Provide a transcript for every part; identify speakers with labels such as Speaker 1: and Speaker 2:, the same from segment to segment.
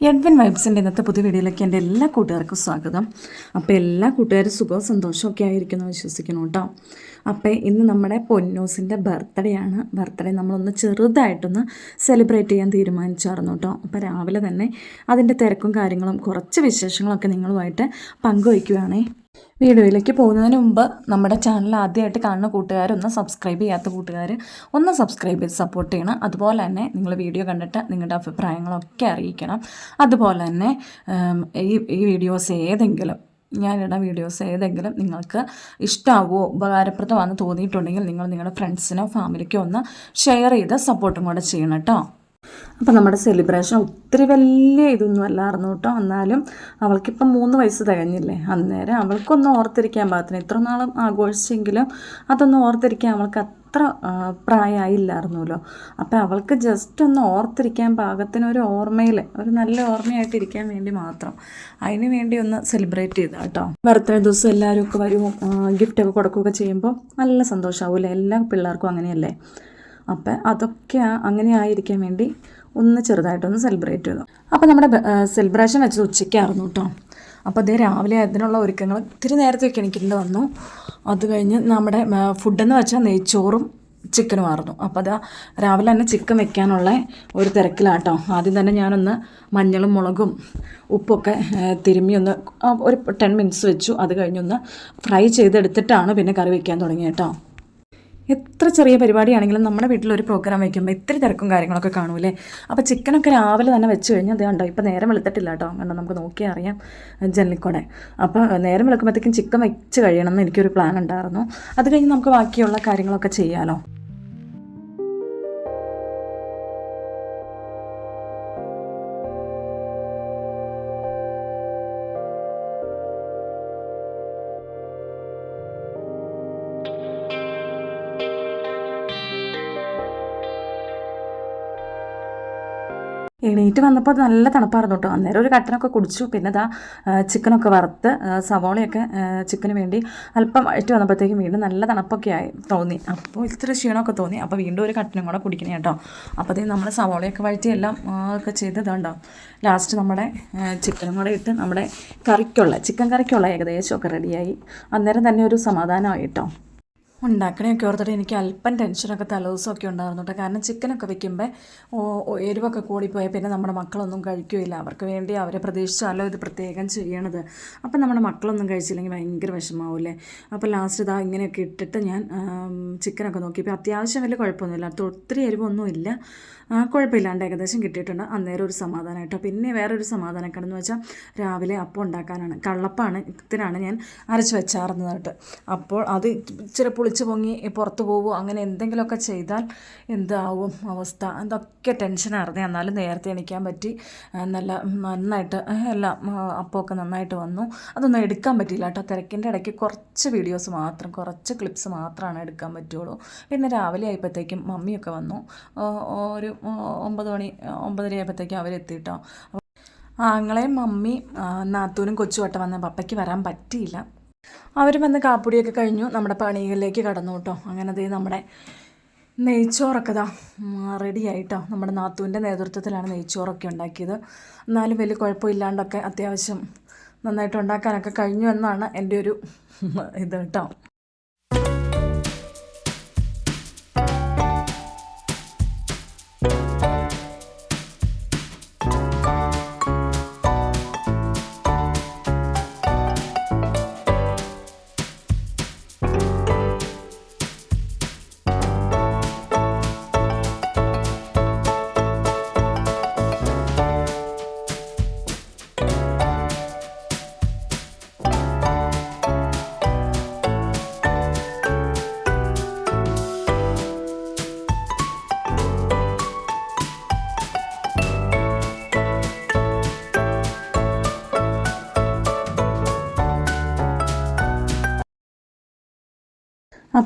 Speaker 1: Edwin വൈബ്സിന്റെ ഇന്നത്തെ പുതിയ വീഡിയോയിലേക്ക് എന്റെ എല്ലാ കൂട്ടുകാർക്കും സ്വാഗതം. അപ്പോൾ എല്ലാ കൂട്ടുകാരും സുഖവും സന്തോഷവും ഒക്കെ ആയിരിക്കുന്നു വിശ്വസിക്കുന്നു കേട്ടോ. അപ്പോൾ ഇന്ന് നമ്മുടെ പൊന്നൂസിന്റെ ബർത്ത്ഡേ ആണ്. ബർത്ത്ഡേ നമ്മളൊന്ന് ചെറുതായിട്ടൊന്ന് സെലിബ്രേറ്റ് ചെയ്യാൻ തീരുമാനിച്ചായിരുന്നു കേട്ടോ. അപ്പോൾ രാവിലെ തന്നെ അതിന്റെ തിരക്കും കാര്യങ്ങളും കുറച്ച് വിശേഷങ്ങളൊക്കെ നിങ്ങളുമായിട്ട് പങ്കുവയ്ക്കുകയാണേ വീഡിയോയിലേക്ക് പോകുന്നതിന് മുമ്പ് നമ്മുടെ ചാനൽ ആദ്യമായിട്ട് കാണുന്ന കൂട്ടുകാരൊന്ന് സബ്സ്ക്രൈബ് ചെയ്യാത്ത കൂട്ടുകാർ ഒന്ന് സബ്സ്ക്രൈബ് ചെയ്ത് സപ്പോർട്ട് ചെയ്യണം. അതുപോലെ തന്നെ നിങ്ങൾ വീഡിയോ കണ്ടിട്ട് നിങ്ങളുടെ അഭിപ്രായങ്ങളൊക്കെ അറിയിക്കണം. അതുപോലെ തന്നെ ഈ ഈ വീഡിയോസ് ഏതെങ്കിലും ഞാനിടുന്ന വീഡിയോസ് ഏതെങ്കിലും നിങ്ങൾക്ക് ഇഷ്ടമാവുമോ ഉപകാരപ്രദമാണെന്ന് തോന്നിയിട്ടുണ്ടെങ്കിൽ നിങ്ങൾ നിങ്ങളുടെ ഫ്രണ്ട്സിനോ ഫാമിലിക്കോ ഒന്ന് ഷെയർ ചെയ്ത് സപ്പോർട്ടും കൂടെ ചെയ്യണം കേട്ടോ അപ്പം നമ്മുടെ സെലിബ്രേഷൻ ഒത്തിരി വലിയ ഇതൊന്നും അല്ലായിരുന്നു കേട്ടോ എന്നാലും അവൾക്കിപ്പം മൂന്ന് വയസ്സ് തികഞ്ഞില്ലേ? അന്നേരം അവൾക്കൊന്നും ഓർത്തിരിക്കാൻ പാകത്തിന് ഇത്ര നാളും ആഘോഷിച്ചെങ്കിലും അതൊന്നും ഓർത്തിരിക്കാൻ അവൾക്ക് അത്ര പ്രായമായില്ലായിരുന്നല്ലോ അപ്പം അവൾക്ക് ജസ്റ്റ് ഒന്ന് ഓർത്തിരിക്കാൻ പാകത്തിന് ഒരു ഓർമ്മയിൽ ഒരു നല്ല ഓർമ്മയായിട്ടിരിക്കാൻ വേണ്ടി മാത്രം അതിന് വേണ്ടി ഒന്ന് സെലിബ്രേറ്റ് ചെയ്താൽ കേട്ടോ. ബർത്ത്ഡേ ദിവസം എല്ലാവരും ഒക്കെ വരും ഗിഫ്റ്റൊക്കെ കൊടുക്കുകയൊക്കെ ചെയ്യുമ്പോൾ നല്ല സന്തോഷമാവില്ലേ എല്ലാ പിള്ളേർക്കും അങ്ങനെയല്ലേ? അപ്പം അതൊക്കെ അങ്ങനെ ആയിരിക്കാൻ വേണ്ടി ഒന്ന് ചെറുതായിട്ടൊന്ന് സെലിബ്രേറ്റ് ചെയ്തു. അപ്പോൾ നമ്മുടെ സെലിബ്രേഷൻ വെച്ചത് ഉച്ചയ്ക്കായിരുന്നു കേട്ടോ അപ്പോൾ അതേ രാവിലെ അതിനുള്ള ഒരുക്കങ്ങൾ ഇത്തിരി നേരത്തെയൊക്കെ എനിക്കിട്ട് വന്നു. അത് കഴിഞ്ഞ് നമ്മുടെ ഫുഡെന്ന് വെച്ചാൽ നെയ്ച്ചോറും ചിക്കനും ആയിരുന്നു. അപ്പോൾ അതാ രാവിലെ തന്നെ ചിക്കൻ വെക്കാനുള്ള ഒരു തിരക്കിലാട്ടോ. ആദ്യം തന്നെ ഞാനൊന്ന് മഞ്ഞളും മുളകും ഉപ്പൊക്കെ തിരുമ്മി ഒന്ന് ഒരു ടെൻ മിനിറ്റ്സ് വെച്ചു. അത് കഴിഞ്ഞൊന്ന് ഫ്രൈ ചെയ്തെടുത്തിട്ടാണ് പിന്നെ കറി വെക്കാൻ തുടങ്ങിയ കേട്ടോ എത്ര ചെറിയ പരിപാടിയാണെങ്കിലും നമ്മുടെ വീട്ടിൽ ഒരു പ്രോഗ്രാം വയ്ക്കുമ്പോൾ ഇത്തിരി തിരക്കും കാര്യങ്ങളൊക്കെ കാണൂലേ അപ്പോൾ ചിക്കനൊക്കെ രാവിലെ തന്നെ വെച്ച് കഴിഞ്ഞാൽ അത് കണ്ടോ ഇപ്പോൾ നേരം വെളുത്തിട്ടില്ല കേട്ടോ. കണ്ടോ നമുക്ക് നോക്കിയാൽ അറിയാം ജനലിക്കൂടെ. അപ്പോൾ നേരം വെളുക്കുമ്പോഴത്തേക്കും ചിക്കൻ വെച്ച് കഴിയണം എന്ന് എനിക്കൊരു പ്ലാൻ ഉണ്ടായിരുന്നു. അത് കഴിഞ്ഞ് നമുക്ക് ബാക്കിയുള്ള കാര്യങ്ങളൊക്കെ ചെയ്യാമല്ലോ എണീറ്റ് വന്നപ്പോൾ അത് നല്ല തണുപ്പായിരുന്നു കേട്ടോ. അന്നേരം ഒരു കട്ടനൊക്കെ കുടിച്ചു. പിന്നെ ഇതാ ചിക്കനൊക്കെ വറുത്ത് സവോളയൊക്കെ ചിക്കന് വേണ്ടി അല്പം വഴറ്റി വന്നപ്പോഴത്തേക്കും വീണ്ടും നല്ല തണുപ്പൊക്കെ ആയി തോന്നി. അപ്പോൾ ഇത്ര ക്ഷീണമൊക്കെ തോന്നി. അപ്പോൾ വീണ്ടും ഒരു കട്ടനും കൂടെ കുടിക്കണേ കേട്ടോ. അപ്പോഴത്തേക്കും നമ്മൾ സവോളയൊക്കെ വഴറ്റി എല്ലാം ഒക്കെ ചെയ്തതുണ്ടോ ലാസ്റ്റ് നമ്മുടെ ചിക്കനും കൂടെ ഇട്ട് നമ്മുടെ കറിക്കുള്ള ചിക്കൻ കറിക്കുള്ള ഏകദേശമൊക്കെ റെഡിയായി അന്നേരം തന്നെ ഒരു സമാധാനമായി കേട്ടോ. ഉണ്ടാക്കണയൊക്കെ ഓർത്തിട്ട് എനിക്ക് അല്പം ടെൻഷനൊക്കെ തലേദിവസമൊക്കെ ഉണ്ടായിരുന്നു കേട്ടോ. കാരണം ചിക്കനൊക്കെ വെക്കുമ്പോൾ എരിവൊക്കെ കൂടിപ്പോയാൽ പിന്നെ നമ്മുടെ മക്കളൊന്നും കഴിക്കുകയില്ല അവർക്ക് വേണ്ടി അവരെ പ്രതീക്ഷിച്ചാലോ ഇത് പ്രത്യേകം ചെയ്യണത്. അപ്പം നമ്മുടെ മക്കളൊന്നും കഴിച്ചില്ലെങ്കിൽ ഭയങ്കര വിഷമാവില്ലേ? അപ്പോൾ ലാസ്റ്റ് ഇതാ ഇങ്ങനെയൊക്കെ ഇട്ടിട്ട് ഞാൻ ചിക്കനൊക്കെ ചിക്കനൊക്കെ നോക്കിയപ്പോൾ അത്യാവശ്യം വലിയ കുഴപ്പമൊന്നുമില്ല. ഒത്തിരി എരിവൊന്നുമില്ല. കുഴപ്പമില്ലാണ്ട് ഏകദേശം കിട്ടിയിട്ടുണ്ട്. അന്നേരം ഒരു സമാധാനമായിട്ടോ പിന്നെ വേറൊരു സമാധാനക്കേടെന്ന് വെച്ചാൽ രാവിലെ അപ്പം ഉണ്ടാക്കാനാണ്. കള്ളപ്പാണ് ഇതിനാണ് ഞാൻ അരച്ച് വെച്ചാർന്നതായിട്ട് അപ്പോൾ അത് ഇച്ചിരി പുളിച്ച് പൊങ്ങി പുറത്തു പോകുമോ അങ്ങനെ എന്തെങ്കിലുമൊക്കെ ചെയ്താൽ എന്താവും അവസ്ഥ. അതൊക്കെ ടെൻഷനായിരുന്നു എന്നാലും നേരത്തെ എണീക്കാൻ പറ്റി. നല്ല നന്നായിട്ട് എല്ലാം അപ്പമൊക്കെ നന്നായിട്ട് വന്നു. അതൊന്നും എടുക്കാൻ പറ്റിയില്ല കേട്ടോ. തിരക്കിന്റെ ഇടയ്ക്ക് കുറച്ച് വീഡിയോസ് മാത്രം കുറച്ച് ക്ലിപ്സ് മാത്രമാണ് എടുക്കാൻ പറ്റുള്ളൂ. പിന്നെ രാവിലെ ആയപ്പോഴത്തേക്കും മമ്മിയൊക്കെ വന്നു. ഒരു ഒമ്പത് മണി ഒമ്പതര ആയപ്പോഴത്തേക്കും അവരെത്തിയിട്ടോ ആങ്ങളെയും മമ്മി നാത്തൂനും കൊച്ചുവട്ടം വന്ന. പപ്പയ്ക്ക് വരാൻ പറ്റിയില്ല. അവർ വന്ന് കാപ്പുടിയൊക്കെ കഴിഞ്ഞു. നമ്മുടെ പണികളിലേക്ക് കടന്നു കേട്ടോ. അങ്ങനെ ദേ നമ്മുടെ നെയ്ച്ചോറൊക്കെ ഇതാ റെഡി ആയിട്ടോ നമ്മുടെ നാത്തുവിന്റെ നേതൃത്വത്തിലാണ് നെയ്ച്ചോറൊക്കെ ഉണ്ടാക്കിയത്. എന്നാലും വലിയ കുഴപ്പമില്ലാണ്ടൊക്കെ അത്യാവശ്യം നന്നായിട്ട് ഉണ്ടാക്കാനൊക്കെ കഴിഞ്ഞു എന്നാണ് എന്റെ ഒരു ഇത് കേട്ടോ.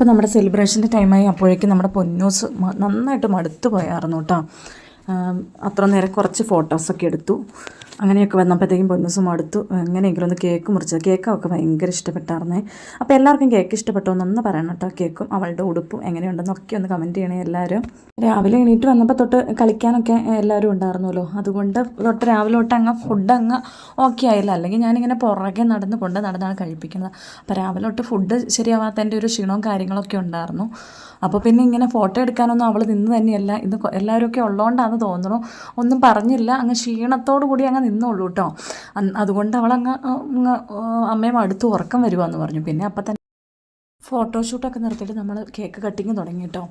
Speaker 1: അപ്പോൾ നമ്മുടെ സെലിബ്രേഷന്റെ ടൈമായി അപ്പോഴേക്കും നമ്മുടെ പൊന്നൂസ് നന്നായിട്ട് മടുത്തു പോയായിരുന്നു കേട്ടോ. അത്ര നേരം കുറച്ച് ഫോട്ടോസൊക്കെ എടുത്തു. അങ്ങനെയൊക്കെ വന്നപ്പോഴത്തേക്കും പൊന്നസും അടുത്തു എങ്ങനെയെങ്കിലും ഒന്ന് കേക്ക് മുറിച്ചത് കേക്ക് അവൾക്ക് ഭയങ്കര ഇഷ്ടപ്പെട്ടായിരുന്നേ അപ്പോൾ എല്ലാവർക്കും കേക്ക് ഇഷ്ടപ്പെട്ടോ എന്നൊന്ന് പറയണം കേട്ടോ കേക്കും അവളുടെ ഉടുപ്പും എങ്ങനെയുണ്ടെന്നൊക്കെ ഒന്ന് കമന്റ് ചെയ്യണേ എല്ലാവരും. രാവിലെ എണീറ്റ് വന്നപ്പോൾ തൊട്ട് കളിക്കാനൊക്കെ എല്ലാവരും ഉണ്ടായിരുന്നല്ലോ. അതുകൊണ്ട് തൊട്ട് രാവിലെ തൊട്ട് അങ്ങ് ഫുഡ് അങ്ങ് ഓക്കെ ആയില്ല. അല്ലെങ്കിൽ ഞാനിങ്ങനെ പുറകെ നടന്ന് കൊണ്ട് നടന്നാണ് കഴിപ്പിക്കുന്നത്. അപ്പോൾ രാവിലെ തൊട്ട് ഫുഡ് ശരിയാവാത്തതിന്റെ ഒരു ക്ഷീണവും കാര്യങ്ങളൊക്കെ ഉണ്ടായിരുന്നു. അപ്പോൾ പിന്നെ ഇങ്ങനെ ഫോട്ടോ എടുക്കാനൊന്നും അവൾ നിന്ന് തന്നെയല്ല. ഇന്ന് എല്ലാവരും ഒക്കെ ഉള്ളതുകൊണ്ടാണെന്ന് തോന്നുന്നു. ഒന്നും പറഞ്ഞില്ല. അങ്ങ് ക്ഷീണത്തോടു കൂടി അങ്ങ് നിന്നുള്ളൂ കേട്ടോ അതുകൊണ്ട് ആ, അങ്ങ് അമ്മയും അടുത്ത് ഉറക്കം വരുവാന്ന് പറഞ്ഞു. പിന്നെ അപ്പം തന്നെ ഫോട്ടോഷൂട്ടൊക്കെ നിർത്തിയിട്ട് നമ്മൾ കേക്ക് കട്ടിങ് തുടങ്ങി കേട്ടോ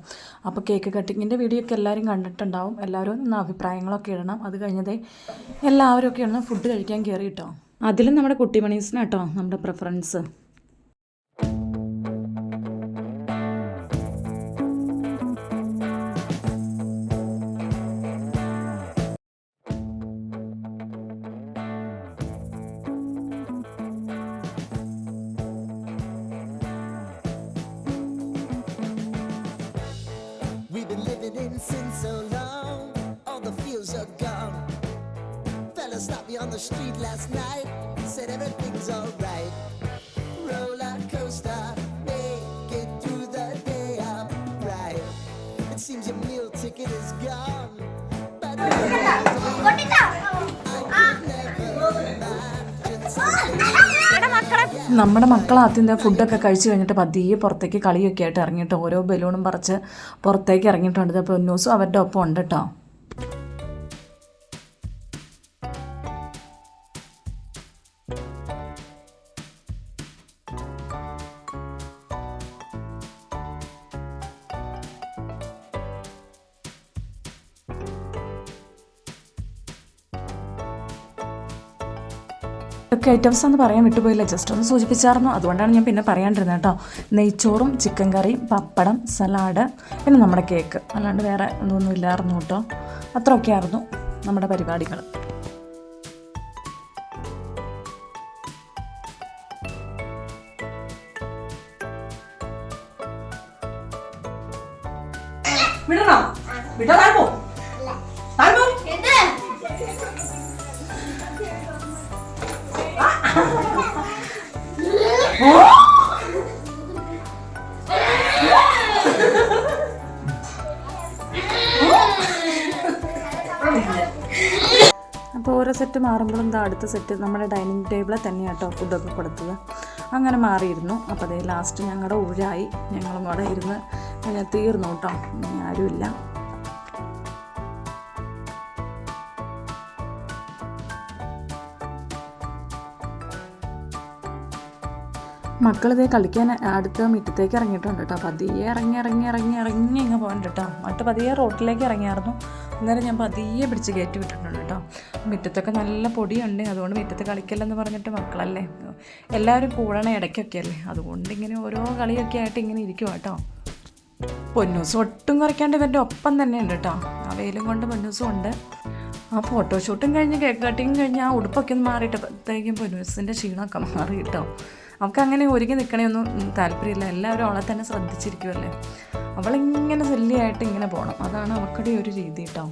Speaker 1: അപ്പോൾ കേക്ക് കട്ടിങ്ങിന്റെ വീഡിയോ ഒക്കെ എല്ലാവരും കണ്ടിട്ടുണ്ടാവും. എല്ലാവരും ഒന്ന് അഭിപ്രായങ്ങളൊക്കെ ഇടണം. അത് കഴിഞ്ഞതേ എല്ലാവരും ഒക്കെ ഒന്ന് ഫുഡ് കഴിക്കാൻ കയറി കേട്ടോ അതിലും നമ്മുടെ കുട്ടിമണീസിനാട്ടോ നമ്മുടെ preference
Speaker 2: street last night, said everything's alright. Roller coaster, make it through the day, I'm right. It seems your meal ticket is gone, but.
Speaker 1: നമ്മുടെ മക്കൾ ആദ്യം എന്താ ഫുഡൊക്കെ കഴിച്ച് കഴിഞ്ഞിട്ട് പതിയെ പുറത്തേക്ക് കളിയൊക്കെ ആയിട്ട് ഇറങ്ങിയിട്ട് ഓരോ ബലൂണും പറിച്ച് പുറത്തേക്ക് ഇറങ്ങിയിട്ടുണ്ട് അപ്പോൾ ന്യൂസും അവരുടെ ഒപ്പം ഉണ്ട് കേട്ടോ ഐറ്റംസ് എന്ന് പറയാൻ വിട്ടുപോയില്ല. ജസ്റ്റ് ഒന്ന് സൂചിപ്പിച്ചായിരുന്നു. അതുകൊണ്ടാണ് ഞാൻ പിന്നെ പറയാണ്ടിരുന്നത് കേട്ടോ. നെയ്ച്ചോറും ചിക്കൻ കറിയും പപ്പടം സലാഡ് പിന്നെ നമ്മുടെ കേക്ക്. അല്ലാണ്ട് വേറെ ഒന്നും ഇല്ലായിരുന്നു കേട്ടോ. അത്രയൊക്കെ ആയിരുന്നു നമ്മുടെ പരിപാടികൾ.
Speaker 3: വിടണോ? വിട്ടോ താഴ്പോ താഴ്പോ
Speaker 1: അപ്പോൾ ഓരോ സെറ്റ് മാറുമ്പോഴും ഇതാ അടുത്ത സെറ്റ് നമ്മുടെ ഡൈനിങ് ടേബിളിൽ തന്നെയാണ് കേട്ടോ ഫുഡൊക്കെ കൊടുത്തത്. അങ്ങനെ മാറിയിരുന്നു. അപ്പോൾ അതേ ലാസ്റ്റ് ഞങ്ങളുടെ ഊഴായി ഞങ്ങളും അവിടെ ഇരുന്ന് തീർന്നു കേട്ടോ. ആരുമില്ല. മക്കളിതേ കളിക്കാൻ അടുത്ത മുറ്റത്തേക്ക് ഇറങ്ങിയിട്ടുണ്ട് കേട്ടോ. പതിയെ ഇറങ്ങി ഇറങ്ങി ഇറങ്ങി ഇറങ്ങി ഇങ്ങ് പോകണ്ട കേട്ടോ. മറ്റു പതിയെ റോട്ടിലേക്ക് ഇറങ്ങിയായിരുന്നു. അന്നേരം ഞാൻ പതിയെ പിടിച്ച് കയറ്റി വിട്ടിട്ടുണ്ട് കേട്ടോ. മുറ്റത്തൊക്കെ നല്ല പൊടിയുണ്ട്. അതുകൊണ്ട് മുറ്റത്ത് കളിക്കല്ലെന്ന് പറഞ്ഞിട്ട് മക്കളല്ലേ? എല്ലാവരും കൂടണ ഇടയ്ക്കൊക്കെ അല്ലേ അതുകൊണ്ട് ഇങ്ങനെ ഓരോ കളിയൊക്കെ ആയിട്ട് ഇങ്ങനെ ഇരിക്കും കേട്ടോ. പൊന്നൂസ് ഒട്ടും കുറയ്ക്കാണ്ട് ഇവരുടെ ഒപ്പം തന്നെ ഉണ്ട് കേട്ടോ. ആ വെയിലും കൊണ്ട് പൊന്നൂസും ഉണ്ട്. ആ ഫോട്ടോഷൂട്ടും കഴിഞ്ഞ് കേക്ക് കട്ടിങ് കഴിഞ്ഞ് ആ ഉടുപ്പൊക്കെ ഒന്ന് മാറിയിട്ടപ്പോഴത്തേക്കും പൊന്നൂസിന്റെ ക്ഷീണമൊക്കെ മാറി കേട്ടോ. അവൾക്ക് അങ്ങനെ ഒരുങ്ങി നിൽക്കണേയൊന്നും താല്പര്യമില്ല. എല്ലാവരും അവളെ തന്നെ ശ്രദ്ധിച്ചിരിക്കുമല്ലേ അവളിങ്ങനെ സെല്ലിയായിട്ട് ഇങ്ങനെ പോകണം അതാണ് അവൾക്കുടെ ഒരു രീതി കേട്ടോ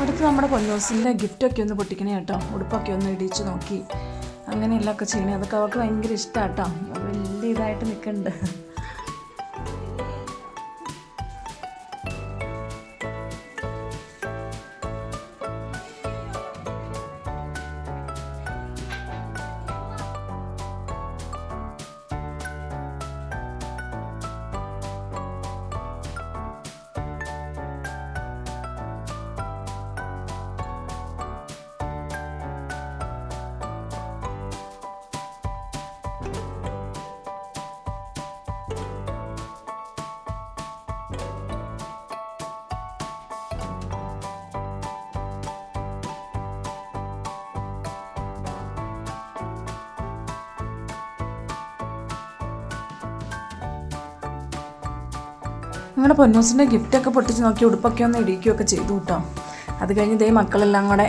Speaker 1: അടുത്ത് നമ്മുടെ പൊന്നോസിന്റെ ഗിഫ്റ്റൊക്കെ ഒന്ന് പൊട്ടിക്കണേ കേട്ടോ ഉടുപ്പൊക്കെ ഒന്ന് ഇടിച്ച് നോക്കി. അങ്ങനെയെല്ലാം ചെയ്യണേ. അതൊക്കെ അവൾക്ക് ഭയങ്കര ഇഷ്ടമാണ് കേട്ടോ വലിയ ഇതായിട്ട് നിൽക്കുന്നുണ്ട് ഞങ്ങളുടെ പൊന്നൂസിന്റെ ഗിഫ്റ്റൊക്കെ പൊട്ടിച്ച് നോക്കി ഉടുപ്പൊക്കെ ഒന്ന് ഇടിക്കുകയൊക്കെ ചെയ്തു കേട്ടോ. അത് കഴിഞ്ഞ് ഇതേ മക്കളെല്ലാം കൂടെ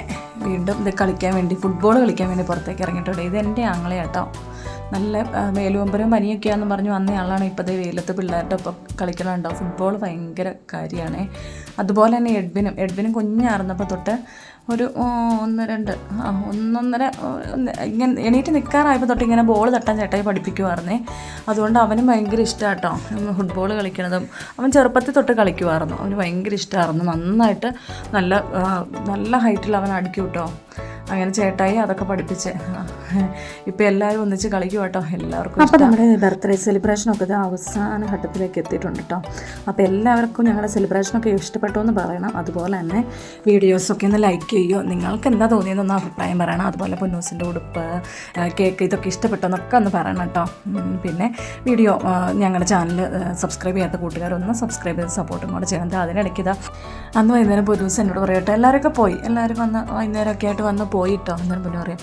Speaker 1: വീണ്ടും ഇത് കളിക്കാൻ വേണ്ടി ഫുട്ബോൾ കളിക്കാൻ വേണ്ടി പുറത്തേക്ക് ഇറങ്ങിയിട്ടുണ്ട്. ഇത് എന്റെ ആങ്ങളെ കേട്ടോ നല്ല ആ, പനിയൊക്കെയാന്ന് പറഞ്ഞു വന്ന ആളാണ്. ഇപ്പോൾ ദേ വെയിലത്ത് പിള്ളേരുടെ ഒപ്പം കളിക്കണുണ്ടോ. ഫുട്ബോൾ ഭയങ്കര കാര്യമാണ് അതുപോലെ തന്നെ എഡ്വിനും. എഡ്വിനും കുഞ്ഞായിരുന്നപ്പോൾ തൊട്ട് ഒരു ഒന്ന് രണ്ട് ആ ഒന്നൊന്നര ഇങ്ങനെ എണീറ്റ് നിൽക്കാറായപ്പോൾ തൊട്ട് ഇങ്ങനെ ബോൾ തട്ടാൻ ചേട്ടായി പഠിപ്പിക്കുമായിരുന്നേ അതുകൊണ്ട് അവനും ഭയങ്കര ഇഷ്ടമാട്ടോ ഫുട്ബോൾ കളിക്കണതും. അവൻ ചെറുപ്പത്തിൽ തൊട്ട് കളിക്കുമായിരുന്നു അവന് ഭയങ്കര ഇഷ്ടമായിരുന്നു നന്നായിട്ട് നല്ല നല്ല ഹൈറ്റിൽ അവൻ അടിക്കും കേട്ടോ അങ്ങനെ ചേട്ടായി അതൊക്കെ പഠിപ്പിച്ച്. ഇപ്പം എല്ലാവരും ഒന്നിച്ച് കളിക്കും കേട്ടോ എല്ലാവർക്കും അപ്പോൾ നമ്മുടെ ബർത്ത്ഡേ സെലിബ്രേഷനൊക്കെ ഇത് അവസാന ഘട്ടത്തിലേക്ക് എത്തിയിട്ടുണ്ട് കേട്ടോ അപ്പോൾ എല്ലാവർക്കും ഞങ്ങളുടെ സെലിബ്രേഷനൊക്കെ ഇഷ്ടപ്പെട്ടു എന്ന് പറയണം. അതുപോലെ തന്നെ വീഡിയോസൊക്കെ ഒന്ന് ലൈക്ക് ചെയ്യുമോ നിങ്ങൾക്ക് എന്താ തോന്നിയതെന്നൊന്ന് അഭിപ്രായം പറയണം. അതുപോലെ പൊന്നൂസിന്റെ ഉടുപ്പ് കേക്ക് ഇതൊക്കെ ഇഷ്ടപ്പെട്ടോ എന്നൊക്കെ ഒന്ന് പറയണം കേട്ടോ പിന്നെ വീഡിയോ ഞങ്ങളുടെ ചാനൽ സബ്സ്ക്രൈബ് ചെയ്യാത്ത കൂട്ടുകാരൊന്ന് സബ്സ്ക്രൈബ് ചെയ്ത് സപ്പോർട്ടും കൂടെ ചെയ്യണം. അതിനിടയ്ക്ക് ഇതാ അന്ന് വൈകുന്നേരം പൊന്നൂസ് എന്നോട് പറയട്ടെ. എല്ലാവരൊക്കെ പോയി. എല്ലാവരും വന്ന് വൈകുന്നേരമൊക്കെ ആയിട്ട് വന്ന് പോയിട്ടോ എന്നാണ് പിന്നെ പറയാം.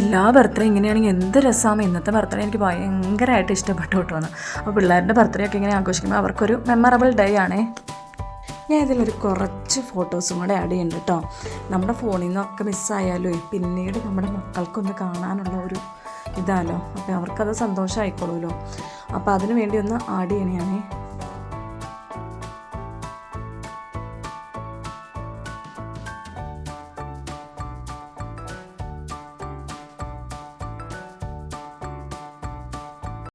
Speaker 1: എല്ലാ ബർത്ത്ഡേ ഇങ്ങനെയാണെങ്കിൽ എന്ത് രസമാണ്. ഇന്നത്തെ ബർത്ത്ഡേ എനിക്ക് ഭയങ്കരമായിട്ട് ഇഷ്ടപ്പെട്ടു കേട്ടോ എന്ന്. അപ്പോൾ പിള്ളേരുടെ ബർത്ത്ഡേ ഒക്കെ ഇങ്ങനെ ആഘോഷിക്കുമ്പോൾ അവർക്കൊരു മെമ്മറബിൾ ഡേ ആണേ. ഞാൻ ഇതിലൊരു കുറച്ച് ഫോട്ടോസും കൂടെ ആഡ് ചെയ്യുന്നുണ്ട് കേട്ടോ. നമ്മുടെ ഫോണിൽ നിന്നൊക്കെ മിസ്സായാലും പിന്നീട് നമ്മുടെ മക്കൾക്കൊന്ന് കാണാനുള്ള ഒരു ഇതാലോ. അപ്പോൾ അവർക്കത് സന്തോഷമായിക്കോളൂല്ലോ അപ്പോൾ അതിനു വേണ്ടി ഒന്ന് ആഡ് ചെയ്യണേ